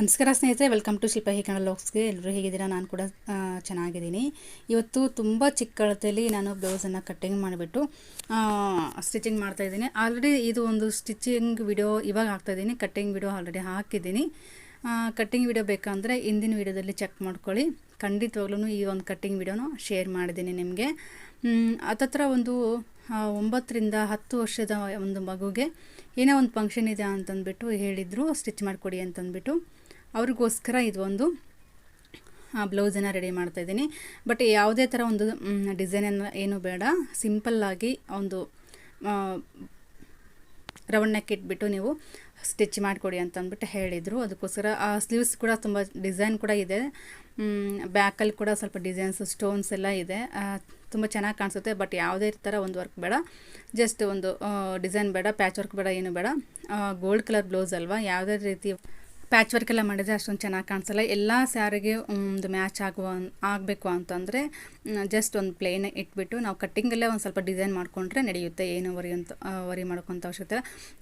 ನಮಸ್ಕಾರ ಸ್ನೇಹಿತರೆ welcome to Shilpa ಹಿ ಕನ್ನಡ ಲಾಕ್ಸ್ಗೆ ಎಲ್ಲರೂ ಹೇಗಿದ್ದೀರಾ? ನಾನು ಕೂಡ ಚೆನ್ನಾಗಿದ್ದೀನಿ. ಇವತ್ತು ತುಂಬ ಚಿಕ್ಕ ಅಳತೆಯಲ್ಲಿ ನಾನು ಬ್ಲೌಸನ್ನು ಕಟ್ಟಿಂಗ್ ಮಾಡಿಬಿಟ್ಟು ಸ್ಟಿಚಿಂಗ್ ಮಾಡ್ತಾಯಿದ್ದೀನಿ ಆಲ್ರೆಡಿ ಇದು ಒಂದು ಸ್ಟಿಚಿಂಗ್ ವಿಡಿಯೋ ಇವಾಗ ಹಾಕ್ತಾಯಿದ್ದೀನಿ ಕಟ್ಟಿಂಗ್ ವಿಡಿಯೋ ಆಲ್ರೆಡಿ ಹಾಕಿದ್ದೀನಿ. ಕಟ್ಟಿಂಗ್ ವಿಡಿಯೋ ಬೇಕಂದರೆ ಹಿಂದಿನ ವಿಡಿಯೋದಲ್ಲಿ ಚೆಕ್ ಮಾಡ್ಕೊಳ್ಳಿ. ಖಂಡಿತವಾಗ್ಲೂ ಈ ಒಂದು ಕಟ್ಟಿಂಗ್ ವಿಡಿಯೋನು ಶೇರ್ ಮಾಡಿದ್ದೀನಿ ನಿಮಗೆ. ಹತ್ತತ್ರ ಒಂದು ಒಂಬತ್ತರಿಂದ ಹತ್ತು ವರ್ಷದ ಒಂದು ಮಗುಗೆ ಏನೋ ಒಂದು ಫಂಕ್ಷನ್ ಇದೆ ಅಂತಂದ್ಬಿಟ್ಟು ಹೇಳಿದರು. ಸ್ಟಿಚ್ ಮಾಡಿಕೊಡಿ ಅಂತಂದ್ಬಿಟ್ಟು. ಅವ್ರಿಗೋಸ್ಕರ ಇದು ಒಂದು ಬ್ಲೌಸನ್ನು ರೆಡಿ ಮಾಡ್ತಾಯಿದ್ದೀನಿ ಬಟ್ ಯಾವುದೇ ಥರ ಒಂದು ಡಿಸೈನನ್ನು ಏನು ಬೇಡ. ಸಿಂಪಲ್ಲಾಗಿ ಒಂದು ರವಣ್ಣಕ್ಕೆ ಇಟ್ಬಿಟ್ಟು ನೀವು ಸ್ಟಿಚ್ ಮಾಡಿಕೊಡಿ ಅಂತ ಅಂದ್ಬಿಟ್ಟು ಹೇಳಿದರು. ಅದಕ್ಕೋಸ್ಕರ ಆ ಸ್ಲೀವ್ಸ್ ಕೂಡ ತುಂಬ ಡಿಸೈನ್ ಕೂಡ ಇದೆ. ಬ್ಯಾಕಲ್ಲಿ ಕೂಡ ಸ್ವಲ್ಪ ಡಿಸೈನ್ಸ್ ಸ್ಟೋನ್ಸ್ ಎಲ್ಲ ಇದೆ. ತುಂಬ ಚೆನ್ನಾಗಿ ಕಾಣಿಸುತ್ತೆ. ಬಟ್ ಯಾವುದೇ ಥರ ಒಂದು ವರ್ಕ್ ಬೇಡ. ಜಸ್ಟ್ ಒಂದು ಡಿಸೈನ್ ಬೇಡ ಪ್ಯಾಚ್ ವರ್ಕ್ ಬೇಡ, ಏನು ಬೇಡ. ಗೋಲ್ಡ್ ಕಲರ್ ಬ್ಲೌಸ್ ಅಲ್ವಾ? ಯಾವುದೇ ರೀತಿ ಪ್ಯಾಚ್ ವರ್ಕ್ ಎಲ್ಲ ಮಾಡಿದರೆ ಅಷ್ಟೊಂದು ಚೆನ್ನಾಗಿ ಕಾಣಿಸಲ್ಲ. ಎಲ್ಲ ಸ್ಯಾರಿಗೆ ಒಂದು ಮ್ಯಾಚ್ ಆಗುವ ಆಗಬೇಕು ಅಂತಂದರೆ ಜಸ್ಟ್ ಒಂದು ಪ್ಲೇನ್ ಇಟ್ಬಿಟ್ಟು ನಾವು ಕಟ್ಟಿಂಗಲ್ಲೇ ಒಂದು ಸ್ವಲ್ಪ ಡಿಸೈನ್ ಮಾಡಿಕೊಂಡ್ರೆ ನಡೆಯುತ್ತೆ. ಏನು ವರಿ ಅಂತ ವರಿ ಮಾಡ್ಕೊಂತ ಅವಶ್ಯಕತೆ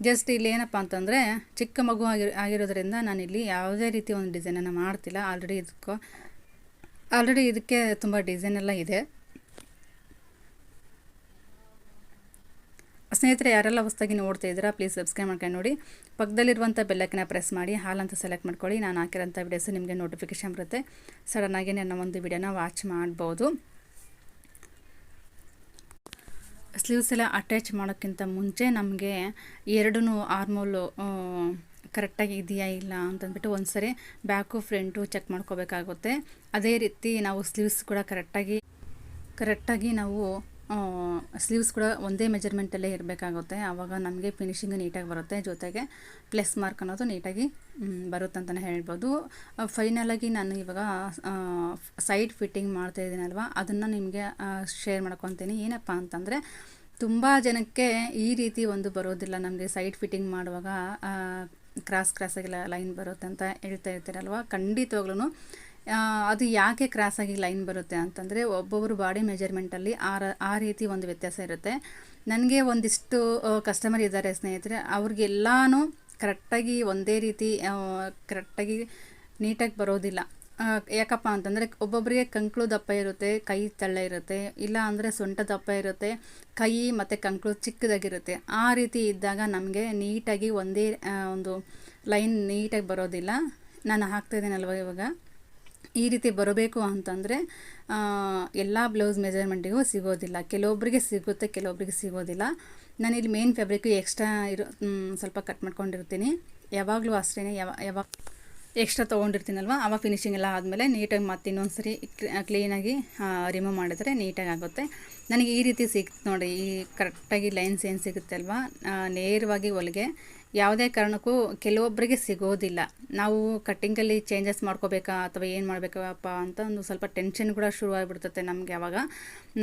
ಜಸ್ಟ್ ಇಲ್ಲಿ ಏನಪ್ಪ ಅಂತಂದರೆ, ಚಿಕ್ಕ ಮಗು ಆಗಿ ಆಗಿರೋದ್ರಿಂದ ನಾನಿಲ್ಲಿ ಯಾವುದೇ ರೀತಿ ಒಂದು ಡಿಸೈನನ್ನು ಮಾಡ್ತಿಲ್ಲ. ಆಲ್ರೆಡಿ ಇದಕ್ಕೆ ಆಲ್ರೆಡಿ ಇದಕ್ಕೆ ತುಂಬ ಡಿಸೈನೆಲ್ಲ ಇದೆ. ಸ್ನೇಹಿತರೆ, ಯಾರೆಲ್ಲ ಹೊಸದಾಗಿ ನೋಡ್ತಾ ಇದ್ದೀರಾ ಪ್ಲೀಸ್ ಸಬ್ಸ್ಕ್ರೈಬ್ ಮಾಡ್ಕೊಂಡು ನೋಡಿ. ಪಕ್ಕದಲ್ಲಿರುವಂಥ ಬೆಲ್ಲಕ್ಕಿನ ಪ್ರೆಸ್ ಮಾಡಿ ಹಾಲ್ ಅಂತ ಸೆಲೆಕ್ಟ್ ಮಾಡ್ಕೊಳ್ಳಿ. ನಾನು ಹಾಕಿರೋಂಥ ವಿಡಿಯೋಸ್ ನಿಮಗೆ ನೋಟಿಫಿಕೇಶನ್ ಬರುತ್ತೆ. ಸಡನ್ನಾಗಿ ನನ್ನ ಒಂದು ವಿಡಿಯೋನ ವಾಚ್ ಮಾಡ್ಬೋದು. ಸ್ಲೀವ್ಸ್ ಎಲ್ಲ ಅಟ್ಯಾಚ್ ಮಾಡೋಕ್ಕಿಂತ ಮುಂಚೆ ನಮಗೆ ಎರಡೂ ಆರ್ಮೋಲು ಕರೆಕ್ಟಾಗಿ ಇದೆಯಾ ಇಲ್ಲ ಅಂತಂದ್ಬಿಟ್ಟು ಒಂದು ಸರಿ ಬ್ಯಾಕು ಫ್ರಂಟು ಚೆಕ್ ಮಾಡ್ಕೋಬೇಕಾಗುತ್ತೆ. ಅದೇ ರೀತಿ ನಾವು ಸ್ಲೀವ್ಸ್ ಕೂಡ ಕರೆಕ್ಟಾಗಿ ಕರೆಕ್ಟಾಗಿ ನಾವು ಸ್ಲೀವ್ಸ್ ಕೂಡ ಒಂದೇ ಮೆಜರ್ಮೆಂಟಲ್ಲೇ ಇರಬೇಕಾಗುತ್ತೆ. ಆವಾಗ ನಮಗೆ ಫಿನಿಶಿಂಗ್ ನೀಟಾಗಿ ಬರುತ್ತೆ. ಜೊತೆಗೆ ಪ್ಲಸ್ ಮಾರ್ಕ್ ಅನ್ನೋದು ನೀಟಾಗಿ ಬರುತ್ತೆ ಅಂತಲೇ ಹೇಳ್ಬೋದು. ಫೈನಲಾಗಿ ನಾನು ಇವಾಗ ಸೈಡ್ ಫಿಟ್ಟಿಂಗ್ ಮಾಡ್ತಾ ಇದ್ದೀನಲ್ವ? ಅದನ್ನು ನಿಮಗೆ ಶೇರ್ ಮಾಡ್ಕೊತೀನಿ. ಏನಪ್ಪ ಅಂತಂದರೆ, ತುಂಬ ಜನಕ್ಕೆ ಈ ರೀತಿ ಒಂದು ಬರೋದಿಲ್ಲ. ನಮಗೆ ಸೈಡ್ ಫಿಟ್ಟಿಂಗ್ ಮಾಡುವಾಗ ಕ್ರಾಸ್ ಕ್ರಾಸಾಗೆಲ್ಲ ಲೈನ್ ಬರುತ್ತೆ ಅಂತ ಹೇಳ್ತಾ ಇರ್ತೀರಲ್ವ? ಖಂಡಿತವಾಗ್ಲೂ ಅದು ಯಾಕೆ ಕ್ರಾಸಾಗಿ ಲೈನ್ ಬರುತ್ತೆ ಅಂತಂದರೆ ಒಬ್ಬೊಬ್ಬರು ಬಾಡಿ ಮೆಜರ್ಮೆಂಟಲ್ಲಿ ಆರ ಆ ರೀತಿ ಒಂದು ವ್ಯತ್ಯಾಸ ಇರುತ್ತೆ. ನನಗೆ ಒಂದಿಷ್ಟು ಕಸ್ಟಮರ್ ಇದ್ದಾರೆ ಸ್ನೇಹಿತರೆ ಅವ್ರಿಗೆಲ್ಲಾನು ಕರೆಕ್ಟಾಗಿ ಒಂದೇ ರೀತಿ ಕರೆಕ್ಟಾಗಿ ನೀಟಾಗಿ ಬರೋದಿಲ್ಲ. ಯಾಕಪ್ಪ ಅಂತಂದರೆ ಒಬ್ಬೊಬ್ಬರಿಗೆ ಕಂಕ್ಳು ದಪ್ಪ ಇರುತ್ತೆ, ಕೈ ತಳ್ಳ ಇರುತ್ತೆ, ಇಲ್ಲ ಅಂದರೆ ಸೊಂಟ ದಪ್ಪ ಇರುತ್ತೆ, ಕೈ ಮತ್ತು ಕಂಕ್ಳು ಚಿಕ್ಕದಾಗಿರುತ್ತೆ. ಆ ರೀತಿ ಇದ್ದಾಗ ನಮಗೆ ನೀಟಾಗಿ ಒಂದೇ ಒಂದು ಲೈನ್ ನೀಟಾಗಿ ಬರೋದಿಲ್ಲ. ನಾನು ಹಾಕ್ತಾ ಇದ್ದೀನಲ್ವ ಇವಾಗ? ಈ ರೀತಿ ಬರಬೇಕು ಅಂತಂದರೆ ಎಲ್ಲ ಬ್ಲೌಸ್ ಮೆಜರ್ಮೆಂಟಿಗೂ ಸಿಗೋದಿಲ್ಲ. ಕೆಲವೊಬ್ಬರಿಗೆ ಸಿಗುತ್ತೆ ಕೆಲವೊಬ್ಬರಿಗೆ ಸಿಗೋದಿಲ್ಲ. ನಾನು ಇಲ್ಲಿ ಮೇನ್ ಫ್ಯಾಬ್ರಿಕ್ ಎಕ್ಸ್ಟ್ರಾ ಇರೋ ಸ್ವಲ್ಪ ಕಟ್ ಮಾಡ್ಕೊಂಡಿರ್ತೀನಿ. ಯಾವಾಗಲೂ ಅಷ್ಟೇ ಯಾವ, ಯಾವಾಗ ಎಕ್ಸ್ಟ್ರಾ ತೊಗೊಂಡಿರ್ತೀನಲ್ವ ಆವಾಗ ಫಿನಿಶಿಂಗ್ ಎಲ್ಲ ಆದಮೇಲೆ ನೀಟಾಗಿ ಮತ್ತೆ ಇನ್ನೊಂದು ಸರಿ ಕ್ಲೀನಾಗಿ ರಿಮೂವ್ ಮಾಡಿದ್ರೆ ನೀಟಾಗಿ ಆಗುತ್ತೆ. ನನಗೆ ಈ ರೀತಿ ಸಿಗುತ್ತೆ ನೋಡಿ, ಈ ಕರೆಕ್ಟಾಗಿ ಲೈನ್ಸ್ ಏನು ಸಿಗುತ್ತೆ ಅಲ್ವಾ ನೇರವಾಗಿ ಹೊಲಿಗೆ. ಯಾವುದೇ ಕಾರಣಕ್ಕೂ ಕೆಲವೊಬ್ಬರಿಗೆ ಸಿಗೋದಿಲ್ಲ. ನಾವು ಕಟ್ಟಿಂಗಲ್ಲಿ ಚೇಂಜಸ್ ಮಾಡ್ಕೋಬೇಕಾ ಅಥವಾ ಏನು ಮಾಡಬೇಕಪ್ಪ ಅಂತ ಒಂದು ಸ್ವಲ್ಪ ಟೆನ್ಷನ್ ಕೂಡ ಶುರುವಾಗಿಬಿಡ್ತತೆ ನಮಗೆ ಆವಾಗ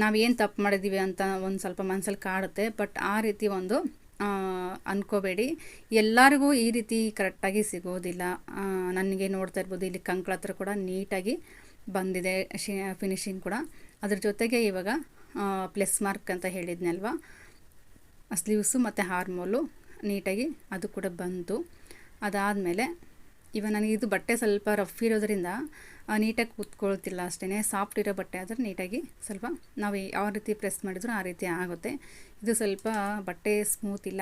ನಾವು ಏನು ತಪ್ಪು ಮಾಡಿದ್ದೀವಿ ಅಂತ ಒಂದು ಸ್ವಲ್ಪ ಮನಸ್ಸಲ್ಲಿ ಕಾಡುತ್ತೆ. ಬಟ್ ಆ ರೀತಿ ಒಂದು ಅಂದ್ಕೋಬೇಡಿ ಎಲ್ಲರಿಗೂ ಈ ರೀತಿ ಕರೆಕ್ಟಾಗಿ ಸಿಗೋದಿಲ್ಲ. ನನಗೆ ನೋಡ್ತಾ ಇರ್ಬೋದು, ಇಲ್ಲಿ ಕಂಕಳ ಹತ್ರ ಕೂಡ ನೀಟಾಗಿ ಬಂದಿದೆ ಶಿ ಫಿನಿಶಿಂಗ್ ಕೂಡ. ಅದ್ರ ಜೊತೆಗೆ ಇವಾಗ ಪ್ಲಸ್ ಮಾರ್ಕ್ ಅಂತ ಹೇಳಿದ್ನಲ್ವ? ಸ್ಲೀವ್ಸು ಮತ್ತು ಹಾರ್ಮೋಲು ನೀಟಾಗಿ ಅದು ಕೂಡ ಬಂತು. ಅದಾದಮೇಲೆ ಇವಾಗ ನನಗೆ ಇದು ಬಟ್ಟೆ ಸ್ವಲ್ಪ ರಫ್ ಇರೋದ್ರಿಂದ ನೀಟಾಗಿ ಕೂತ್ಕೊಳ್ತಿಲ್ಲ ಅಷ್ಟೇ ಸಾಫ್ಟ್ ಇರೋ ಬಟ್ಟೆ ಆದರೆ ನೀಟಾಗಿ ಸ್ವಲ್ಪ ನಾವು ಯಾವ ರೀತಿ ಪ್ರೆಸ್ ಮಾಡಿದ್ರು ಆ ರೀತಿ ಆಗುತ್ತೆ. ಇದು ಸ್ವಲ್ಪ ಬಟ್ಟೆ ಸ್ಮೂತ್ ಇಲ್ಲ.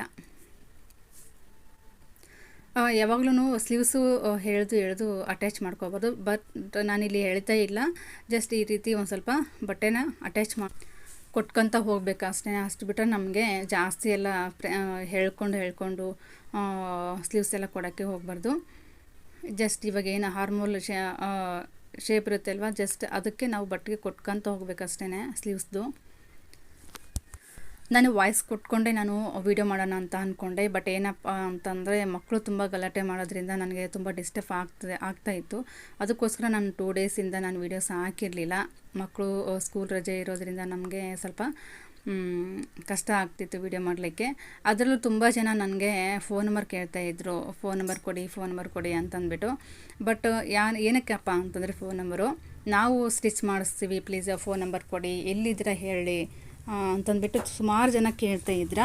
ಯಾವಾಗಲೂ ಸ್ಲೀವ್ಸು ಎಳೆದು ಎಳೆದು ಅಟ್ಯಾಚ್ ಮಾಡ್ಕೋಬೋದು. ಬಟ್ ನಾನಿಲ್ಲಿ ಹೇಳ್ತಾ ಇಲ್ಲ. ಜಸ್ಟ್ ಈ ರೀತಿ ಒಂದು ಸ್ವಲ್ಪ ಬಟ್ಟೆನ ಅಟ್ಯಾಚ್ ಮಾಡಿ ಕೊಟ್ಕೊತ ಹೋಗ್ಬೇಕು ಅಷ್ಟೇ. ಅಷ್ಟು ಬಿಟ್ಟರೆ ನಮಗೆ ಜಾಸ್ತಿ ಎಲ್ಲ ಹೇಳ್ಕೊಂಡು ಹೇಳ್ಕೊಂಡು ಸ್ಲೀವ್ಸ್ ಎಲ್ಲ ಕೊಡೋಕ್ಕೆ ಹೋಗಬಾರ್ದು. ಜಸ್ಟ್ ಇವಾಗ ಏನು ಹಾರ್ಮೋಲ್ ಶೇಪ್ ಇರುತ್ತೆ ಅಲ್ವಾ ಜಸ್ಟ್ ಅದಕ್ಕೆ ನಾವು ಬಟ್ಟೆಗೆ ಕೊಟ್ಕೊತ ಹೋಗ್ಬೇಕಷ್ಟೇ ಸ್ಲೀವ್ಸ್ದು ನಾನು ವಾಯ್ಸ್ ಕೊಟ್ಕೊಂಡೆ ನಾನು ವೀಡಿಯೋ ಮಾಡೋಣ ಅಂತ ಅಂದ್ಕೊಂಡೆ ಬಟ್ ಏನಪ್ಪ ಅಂತಂದರೆ ಮಕ್ಕಳು ತುಂಬ ಗಲಾಟೆ ಮಾಡೋದ್ರಿಂದ ನನಗೆ ತುಂಬ ಡಿಸ್ಟರ್ಬ್ ಆಗ್ತದೆ, ಆಗ್ತಾ ಇತ್ತು. ಅದಕ್ಕೋಸ್ಕರ ನಾನು ಟೂ ಡೇಸಿಂದ ನಾನು ವೀಡಿಯೋಸ್ ಹಾಕಿರಲಿಲ್ಲ. ಮಕ್ಕಳು ಸ್ಕೂಲ್ ರಜೆ ಇರೋದ್ರಿಂದ ನಮಗೆ ಸ್ವಲ್ಪ ಕಷ್ಟ ಆಗ್ತಿತ್ತು ವೀಡಿಯೋ ಮಾಡಲಿಕ್ಕೆ. ಅದರಲ್ಲೂ ತುಂಬ ಜನ ನನಗೆ ಫೋನ್ ನಂಬರ್ ಕೇಳ್ತಾ ಇದ್ರು. ಫೋನ್ ನಂಬರ್ ಕೊಡಿ ಫೋನ್ ನಂಬರ್ ಕೊಡಿ ಅಂತಂದ್ಬಿಟ್ಟು. ಬಟ್ ಯಾ ಏನಕ್ಕಪ್ಪ ಅಂತಂದರೆ ಫೋನ್ ನಂಬರು ನಾವು ಸ್ಟಿಚ್ ಮಾಡಿಸ್ತೀವಿ ಪ್ಲೀಸ್ ಫೋನ್ ನಂಬರ್ ಕೊಡಿ, ಎಲ್ಲಿದ್ದೀರಾ ಹೇಳಿ. ಅಂತಂದ್ಬಿಟ್ಟು ಸುಮಾರು ಜನ ಕೇಳ್ತಾ ಇದ್ರ?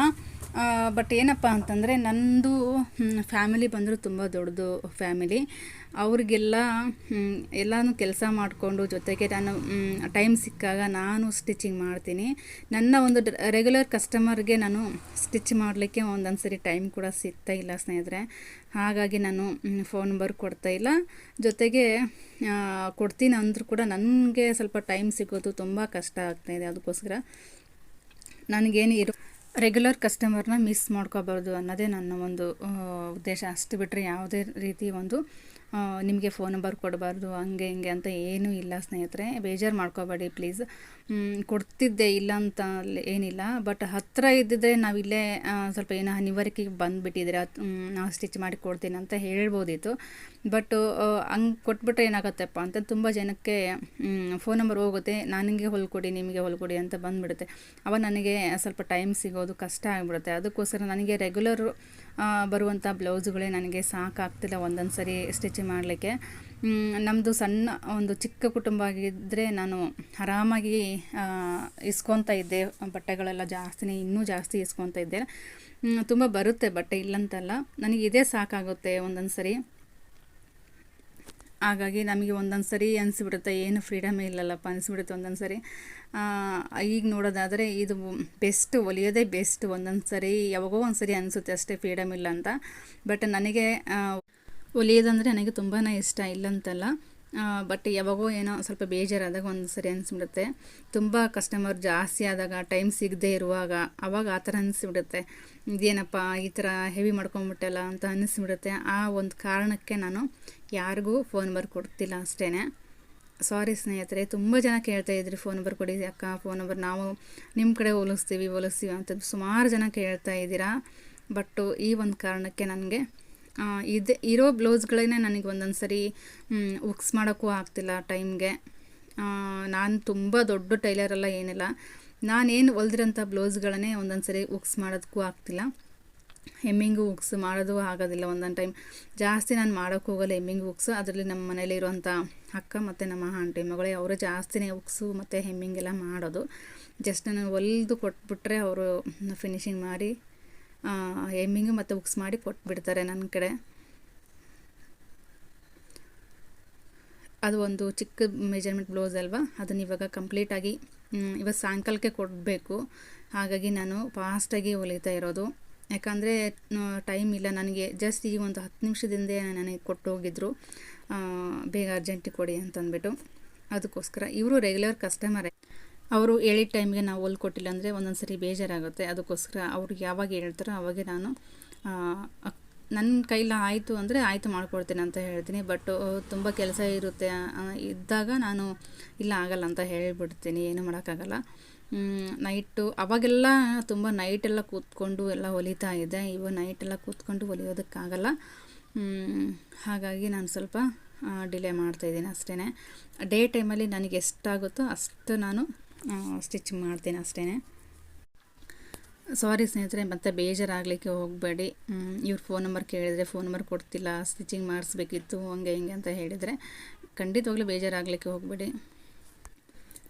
ಬಟ್ ಏನಪ್ಪ ಅಂತಂದರೆ ನಂದು ಫ್ಯಾಮಿಲಿ ಬಂದರೂ ತುಂಬ ದೊಡ್ಡದು ಫ್ಯಾಮಿಲಿ ಅವ್ರಿಗೆಲ್ಲ ಎಲ್ಲನೂ ಕೆಲಸ ಮಾಡಿಕೊಂಡು ಜೊತೆಗೆ ನಾನು ಟೈಮ್ ಸಿಕ್ಕಾಗ ನಾನು ಸ್ಟಿಚಿಂಗ್ ಮಾಡ್ತೀನಿ. ನನ್ನ ಒಂದು ರೆಗ್ಯುಲರ್ ಕಸ್ಟಮರ್ಗೆ ನಾನು ಸ್ಟಿಚ್ ಮಾಡಲಿಕ್ಕೆ ಒಂದೊಂದು ಸರಿ ಟೈಮ್ ಕೂಡ ಸಿಗ್ತಾ ಇಲ್ಲ ಸ್ನೇಹಿತರೆ. ಹಾಗಾಗಿ ನಾನು ಫೋನ್ ನಂಬರ್ ಕೊಡ್ತಾ ಇಲ್ಲ. ಜೊತೆಗೆ ಕೊಡ್ತೀನಿ ಅಂದರೂ ಕೂಡ ನನಗೆ ಸ್ವಲ್ಪ ಟೈಮ್ ಸಿಗೋದು ತುಂಬ ಕಷ್ಟ ಆಗ್ತಾಯಿದೆ ಅದಕ್ಕೋಸ್ಕರ. ನನಗೇನು ಇರೋ ರೆಗ್ಯುಲರ್ ಕಸ್ಟಮರ್ನ ಮಿಸ್ ಮಾಡ್ಕೋಬಾರ್ದು ಅನ್ನೋದೇ ನನ್ನ ಒಂದು ಉದ್ದೇಶ. ಅಷ್ಟು ಬಿಟ್ಟರೆ ಯಾವುದೇ ರೀತಿ ಒಂದು ನಿಮಗೆ ಫೋನ್ ನಂಬರ್ ಕೊಡಬಾರ್ದು, ಹಂಗೆ ಹಿಂಗೆ ಅಂತ ಏನೂ ಇಲ್ಲ ಸ್ನೇಹಿತರೆ. ಬೇಜಾರು ಮಾಡ್ಕೋಬೇಡಿ ಪ್ಲೀಸ್ ಕೊಡ್ತಿದ್ದೆ ಇಲ್ಲ ಅಂತ ಏನಿಲ್ಲ. ಬಟ್ ಹತ್ತಿರ ಇದ್ದಿದ್ದರೆ ನಾವಿಲ್ಲೇ ಸ್ವಲ್ಪ ಏನೋ ಅನಿವಾರ್ಯಕ್ಕೆ ಬಂದುಬಿಟ್ಟಿದ್ರೆ ನಾವು ಸ್ಟಿಚ್ ಮಾಡಿ ಕೊಡ್ತೀನಿ ಅಂತ ಹೇಳ್ಬೋದಿತ್ತು. ಬಟ್ ಹಂಗೆ ಕೊಟ್ಬಿಟ್ರೆ ಏನಾಗತ್ತಪ್ಪ ಅಂತ ತುಂಬ ಜನಕ್ಕೆ ಫೋನ್ ನಂಬರ್ ಹೋಗುತ್ತೆ. ನನಗೆ ಹೊಲ್ಕೊಡಿ ನಿಮಗೆ ಹೊಲ್ಕೊಡಿ ಅಂತ ಬಂದುಬಿಡುತ್ತೆ. ಅವಾಗ ನನಗೆ ಸ್ವಲ್ಪ ಟೈಮ್ ಸಿಗೋದು ಕಷ್ಟ ಆಗಿಬಿಡುತ್ತೆ. ಅದಕ್ಕೋಸ್ಕರ ನನಗೆ ರೆಗ್ಯುಲರ್ ಬರುವಂಥ ಬ್ಲೌಸ್ಗಳೇ ನನಗೆ ಸಾಕಾಗ್ತಿಲ್ಲ ಒಂದೊಂದು ಸರಿ ಸ್ಟಿಚ್ ಮಾಡಲಿಕ್ಕೆ. ನಮ್ಮದು ಸಣ್ಣ ಒಂದು ಚಿಕ್ಕ ಕುಟುಂಬ ಆಗಿದ್ದರೆ ನಾನು ಆರಾಮಾಗಿ ಇಸ್ಕೊತಾ ಇದ್ದೆ. ಬಟ್ಟೆಗಳೆಲ್ಲ ಜಾಸ್ತಿನೇ, ಇನ್ನೂ ಜಾಸ್ತಿ ಇಸ್ಕೊತಾ ಇದ್ದೆ. ತುಂಬ ಬರುತ್ತೆ ಬಟ್ಟೆ ಇಲ್ಲಂತಲ್ಲ. ನನಗೆ ಇದೇ ಸಾಕಾಗುತ್ತೆ ಒಂದೊಂದು ಸರಿ. ಹಾಗಾಗಿ ನಮಗೆ ಒಂದೊಂದು ಸರಿ ಅನಿಸ್ಬಿಡುತ್ತೆ, ಏನು ಫ್ರೀಡಮ್ ಇಲ್ಲಲ್ಲಪ್ಪ ಅನಿಸ್ಬಿಡುತ್ತೆ ಒಂದೊಂದು ಸರಿ ಈಗ ನೋಡೋದಾದರೆ ಇದು ಬೆಸ್ಟ್ ಒಲಿಯೋದೇ ಬೆಸ್ಟ್ ಒಂದೊಂದು ಸರಿ ಯಾವಾಗೋ ಒಂದು ಸರಿ ಅನಿಸುತ್ತೆ ಅಷ್ಟೇ ಫ್ರೀಡಮ್ ಇಲ್ಲ ಅಂತ. ಬಟ್ ನನಗೆ ಒಲಿಯೋದಂದರೆ ನನಗೆ ತುಂಬಾ ಇಷ್ಟ ಇಲ್ಲಂತಲ್ಲ. ಬಟ್ ಯಾವಾಗೋ ಏನೋ ಸ್ವಲ್ಪ ಬೇಜಾರಾದಾಗ ಒಂದು ಸರಿ ಅನಿಸ್ಬಿಡುತ್ತೆ. ತುಂಬ ಕಸ್ಟಮರ್ ಜಾಸ್ತಿ ಆದಾಗ ಟೈಮ್ ಸಿಗದೆ ಇರುವಾಗ, ಅವಾಗ ಆ ಥರ ಅನಿಸ್ಬಿಡುತ್ತೆ. ಇದೇನಪ್ಪ ಈ ಥರ ಹೆವಿ ಮಾಡ್ಕೊಂಬಿಟ್ಟಲ್ಲ ಅಂತ ಅನಿಸ್ಬಿಡುತ್ತೆ. ಆ ಒಂದು ಕಾರಣಕ್ಕೆ ನಾನು ಯಾರಿಗೂ ಫೋನ್ ನಂಬರ್ ಕೊಡ್ತಿಲ್ಲ ಅಷ್ಟೇ ಸಾರಿ ಸ್ನೇಹಿತರೆ, ತುಂಬ ಜನ ಕೇಳ್ತಾ ಇದ್ರಿ ಫೋನ್ ನಂಬರ್ ಕೊಡಿ ಅಕ್ಕ, ಫೋನ್ ನಂಬರ್ ನಾವು ನಿಮ್ಮ ಕಡೆ ಹೋಲಿಸ್ತೀವಿ ಹೋಲಿಸ್ತೀವಿ ಅಂತ ಸುಮಾರು ಜನ ಕೇಳ್ತಾ ಇದ್ದೀರಾ. ಬಟ್ಟು ಈ ಒಂದು ಕಾರಣಕ್ಕೆ ನನಗೆ ಇದೆ, ಇರೋ ಬ್ಲೌಸ್ಗಳೇ ನನಗೆ ಒಂದೊಂದು ಸರಿ ಉಕ್ಸ್ ಮಾಡೋಕ್ಕೂ ಆಗ್ತಿಲ್ಲ ಟೈಮ್ಗೆ. ನಾನು ತುಂಬ ದೊಡ್ಡ ಟೈಲರ್ ಟೈಲರೆಲ್ಲ ಏನಿಲ್ಲ. ನಾನೇನು ಹೊಲ್ದಿರೋಂಥ ಬ್ಲೌಸ್ಗಳನ್ನೇ ಒಂದೊಂದು ಸರಿ ಉಕ್ಸ್ ಮಾಡೋದಕ್ಕೂ ಆಗ್ತಿಲ್ಲ. ಹೆಮ್ಮಿಂಗು ಬುಕ್ಸ್ ಮಾಡೋದು ಆಗೋದಿಲ್ಲ. ಒಂದೊಂದು ಟೈಮ್ ಜಾಸ್ತಿ ನಾನು ಮಾಡೋಕ್ಕೆ ಹೋಗಲ್ಲ ಹೆಮ್ಮಿಂಗ್ ಉಕ್ಸ್ ಅದರಲ್ಲಿ ನಮ್ಮ ಮನೇಲಿ ಇರುವಂಥ ಅಕ್ಕ ಮತ್ತು ನಮ್ಮ ಆಂಟಿ ಮಗಳೇ ಅವರು ಜಾಸ್ತಿನೇ ಉಕ್ಸು ಮತ್ತು ಹೆಮ್ಮಿಂಗೆಲ್ಲ ಮಾಡೋದು. ಜಸ್ಟ್ ನಾನು ಹೊಲಿದು ಕೊಟ್ಬಿಟ್ರೆ ಅವರು ಫಿನಿಶಿಂಗ್ ಮಾಡಿ ಹೆಮ್ಮಿಂಗು ಮತ್ತು ಉಕ್ಸ್ ಮಾಡಿ ಕೊಟ್ಬಿಡ್ತಾರೆ ನನ್ನ ಕಡೆ. ಅದು ಒಂದು ಚಿಕ್ಕ ಮೆಜರ್ಮೆಂಟ್ ಬ್ಲೌಸ್ ಅಲ್ವಾ? ಅದನ್ನು ಇವಾಗ ಕಂಪ್ಲೀಟಾಗಿ ಇವಾಗ ಸಾಯಂಕಾಲಕ್ಕೆ ಕೊಡಬೇಕು. ಹಾಗಾಗಿ ನಾನು ಫಾಸ್ಟಾಗಿ ಹೊಲಿತಾ ಇರೋದು. ಯಾಕಂದರೆ ಟೈಮ್ ಇಲ್ಲ. ನನಗೆ ಜಸ್ಟ್ ಈ ಒಂದು ಹತ್ತು ನಿಮಿಷದಿಂದ ನನಗೆ ಕೊಟ್ಟು ಹೋಗಿದ್ರು ಬೇಗ ಅರ್ಜೆಂಟಿಗೆ ಕೊಡಿ ಅಂತಂದ್ಬಿಟ್ಟು. ಅದಕ್ಕೋಸ್ಕರ ಇವರು ರೆಗ್ಯುಲರ್ ಕಸ್ಟಮರೇ ಅವರು ಹೇಳಿದ ಟೈಮ್ಗೆ ನಾವು ಹೊಲ್ ಕೊಟ್ಟಿಲ್ಲ ಅಂದರೆ ಒಂದೊಂದು ಸರಿ ಬೇಜಾರಾಗುತ್ತೆ. ಅದಕ್ಕೋಸ್ಕರ ಅವ್ರಿಗೆ ಯಾವಾಗ ಹೇಳ್ತಾರೋ ಅವಾಗೆ ನಾನು ನನ್ನ ಕೈಲಿ ಆಯಿತು ಅಂದರೆ ಆಯಿತು ಮಾಡ್ಕೊಡ್ತೀನಿ ಅಂತ ಹೇಳ್ತೀನಿ. ಬಟ್ ತುಂಬ ಕೆಲಸ ಇರುತ್ತೆ. ಇದ್ದಾಗ ನಾನು, ಇಲ್ಲ, ಆಗಲ್ಲ ಅಂತ ಹೇಳಿಬಿಡ್ತೀನಿ. ಏನು ಮಾಡೋಕ್ಕಾಗಲ್ಲ. ನೈಟು ಅವಾಗೆಲ್ಲ ತುಂಬ ನೈಟೆಲ್ಲ ಕೂತ್ಕೊಂಡು ಎಲ್ಲ ಹೊಲಿತಾ ಇದೆ ಇವು ನೈಟೆಲ್ಲ ಕೂತ್ಕೊಂಡು ಹೊಲಿಯೋದಕ್ಕಾಗಲ್ಲ. ಹಾಗಾಗಿ ನಾನು ಸ್ವಲ್ಪ ಡಿಲೇ ಮಾಡ್ತಾಯಿದ್ದೀನಿ ಅಷ್ಟೇ ಡೇ ಟೈಮಲ್ಲಿ ನನಗೆ ಎಷ್ಟಾಗುತ್ತೋ ಅಷ್ಟು ನಾನು ಸ್ಟಿಚ್ ಮಾಡ್ತೀನಿ ಅಷ್ಟೇ ಸಾರಿ ಸ್ನೇಹಿತರೆ, ಮತ್ತೆ ಬೇಜಾರಾಗಲಿಕ್ಕೆ ಹೋಗಬೇಡಿ. ಇವ್ರ ಫೋನ್ ನಂಬರ್ ಕೇಳಿದರೆ ಫೋನ್ ನಂಬರ್ ಕೊಡ್ತಿಲ್ಲ ಸ್ಟಿಚಿಂಗ್ ಮಾಡಿಸ್ಬೇಕಿತ್ತು, ಹಂಗೆ ಹಿಂಗೆ ಅಂತ ಹೇಳಿದರೆ ಖಂಡಿತವಾಗ್ಲೂ ಬೇಜಾರಾಗಲಿಕ್ಕೆ ಹೋಗಬೇಡಿ.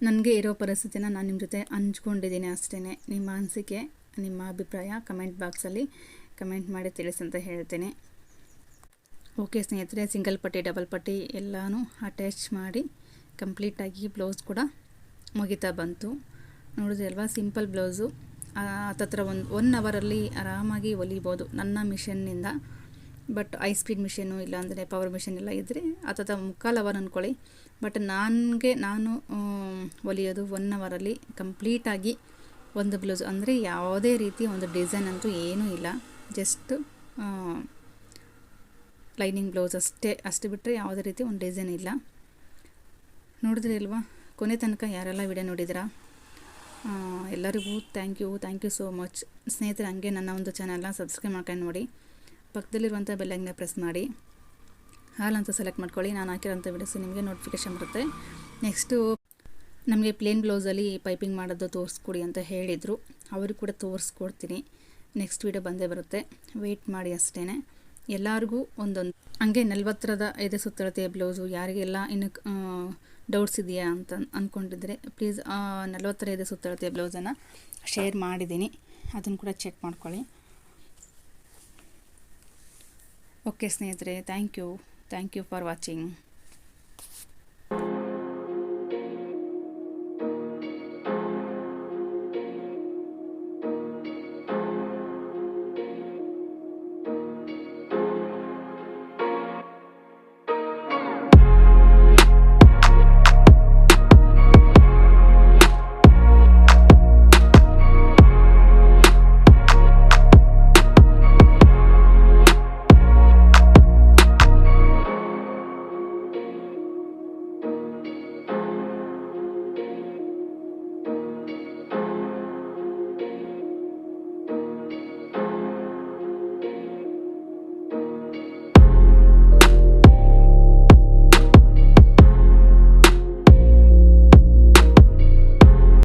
ನನಗೆ ಇರೋ ಪರಿಸ್ಥಿತಿನ ನಾನು ನಿಮ್ಮ ಜೊತೆ ಹಂಚ್ಕೊಂಡಿದ್ದೀನಿ ಅಷ್ಟೇ ನಿಮ್ಮ ಅನಿಸಿಕೆ, ನಿಮ್ಮ ಅಭಿಪ್ರಾಯ ಕಮೆಂಟ್ ಬಾಕ್ಸಲ್ಲಿ ಕಮೆಂಟ್ ಮಾಡಿ ತಿಳಿಸಿ ಅಂತ ಹೇಳ್ತೀನಿ. ಓಕೆ ಸ್ನೇಹಿತರೆ, ಸಿಂಗಲ್ ಪಟ್ಟಿ, ಡಬಲ್ ಪಟ್ಟಿ ಎಲ್ಲನೂ ಅಟ್ಯಾಚ್ ಮಾಡಿ ಕಂಪ್ಲೀಟಾಗಿ ಬ್ಲೌಸ್ ಕೂಡ ಮುಗಿತಾ ಬಂತು. ನೋಡಿದ್ರಿ ಅಲ್ವಾ ಸಿಂಪಲ್ ಬ್ಲೌಸು ಹತ್ತತ್ರ ಒಂದು ಒನ್ ಅವರಲ್ಲಿ ಆರಾಮಾಗಿ ಹೊಲಿಬೋದು ನನ್ನ ಮಿಷನ್ನಿಂದ ಬಟ್ ಐ ಸ್ಪೀಡ್ ಇಲ್ಲ ಇಲ್ಲಾಂದರೆ ಪವರ್ ಮಿಷಿನ್ ಎಲ್ಲ ಇದ್ದರೆ ಅಥವಾ ಮುಕ್ಕಾಲು ಅವರ್ ಅಂದ್ಕೊಳ್ಳಿ ಬಟ್ ನನಗೆ ನಾನು ಹೊಲಿಯೋದು ಒನ್ ಅವರಲ್ಲಿ ಕಂಪ್ಲೀಟಾಗಿ ಒಂದು ಬ್ಲೌಸ್ ಅಂದರೆ ಯಾವುದೇ ರೀತಿ ಒಂದು ಡಿಸೈನ್ ಅಂತೂ ಏನೂ ಇಲ್ಲ. ಜಸ್ಟ್ ಲೈನಿಂಗ್ ಬ್ಲೌಸ್ ಅಷ್ಟೇ, ಅಷ್ಟು ಬಿಟ್ಟರೆ ಯಾವುದೇ ರೀತಿ ಒಂದು ಡಿಸೈನ್ ಇಲ್ಲ. ನೋಡಿದ್ರಿ ಅಲ್ವಾ? ಕೊನೆ ತನಕ ಯಾರೆಲ್ಲ ವಿಡಿಯೋ ನೋಡಿದಿರಾ ಎಲ್ಲರಿಗೂ thank you thank you so much ಸ್ನೇಹಿತರೆ, ಹಂಗೆ ನನ್ನ ಒಂದು ಚಾನಲ್ನ ಸಬ್ಸ್ಕ್ರೈಬ್ ಮಾಡ್ಕೊಂಡು ನೋಡಿ. ಪಕ್ಕದಲ್ಲಿರುವಂಥ ಬೆಲ್ಲಂಗನ್ನ ಪ್ರೆಸ್ ಮಾಡಿ, ಹಾಲ್ ಅಂತ ಸೆಲೆಕ್ಟ್ ಮಾಡ್ಕೊಳ್ಳಿ. ನಾನು ಹಾಕಿರೋಂಥ ವಿಡಿಯೋಸ್ ನಿಮಗೆ ನೋಟಿಫಿಕೇಶನ್ ಬರುತ್ತೆ. ನೆಕ್ಸ್ಟು ನಮಗೆ ಪ್ಲೇನ್ ಬ್ಲೌಸಲ್ಲಿ ಪೈಪಿಂಗ್ ಮಾಡೋದು ತೋರಿಸ್ಕೊಡಿ ಅಂತ ಹೇಳಿದರು. ಅವರು ಕೂಡ ತೋರಿಸ್ಕೊಡ್ತೀನಿ. ನೆಕ್ಸ್ಟ್ ವೀಡಿಯೋ ಬಂದೇ ಬರುತ್ತೆ. ವೆಯ್ಟ್ ಮಾಡಿ ಅಷ್ಟೇ ಎಲ್ಲರಿಗೂ ಒಂದೊಂದು ಹಂಗೆ ನಲ್ವತ್ತರದ ಎದೆ ಸುತ್ತಳತೆಯ ಬ್ಲೌಸು ಯಾರಿಗೆಲ್ಲ ಇನ್ನು ಡೌಟ್ಸ್ ಇದೆಯಾ ಅಂತ ಅಂದ್ಕೊಂಡಿದ್ರೆ ಪ್ಲೀಸ್ ನಲವತ್ತೈದು ಸುತ್ತಳತೆಯ ಬ್ಲೌಸನ್ನು ಶೇರ್ ಮಾಡಿದ್ದೀನಿ. ಅದನ್ನು ಕೂಡ ಚೆಕ್ ಮಾಡ್ಕೊಳ್ಳಿ. ಓಕೆ ಸ್ನೇಹಿತರೆ thank you thank you for watching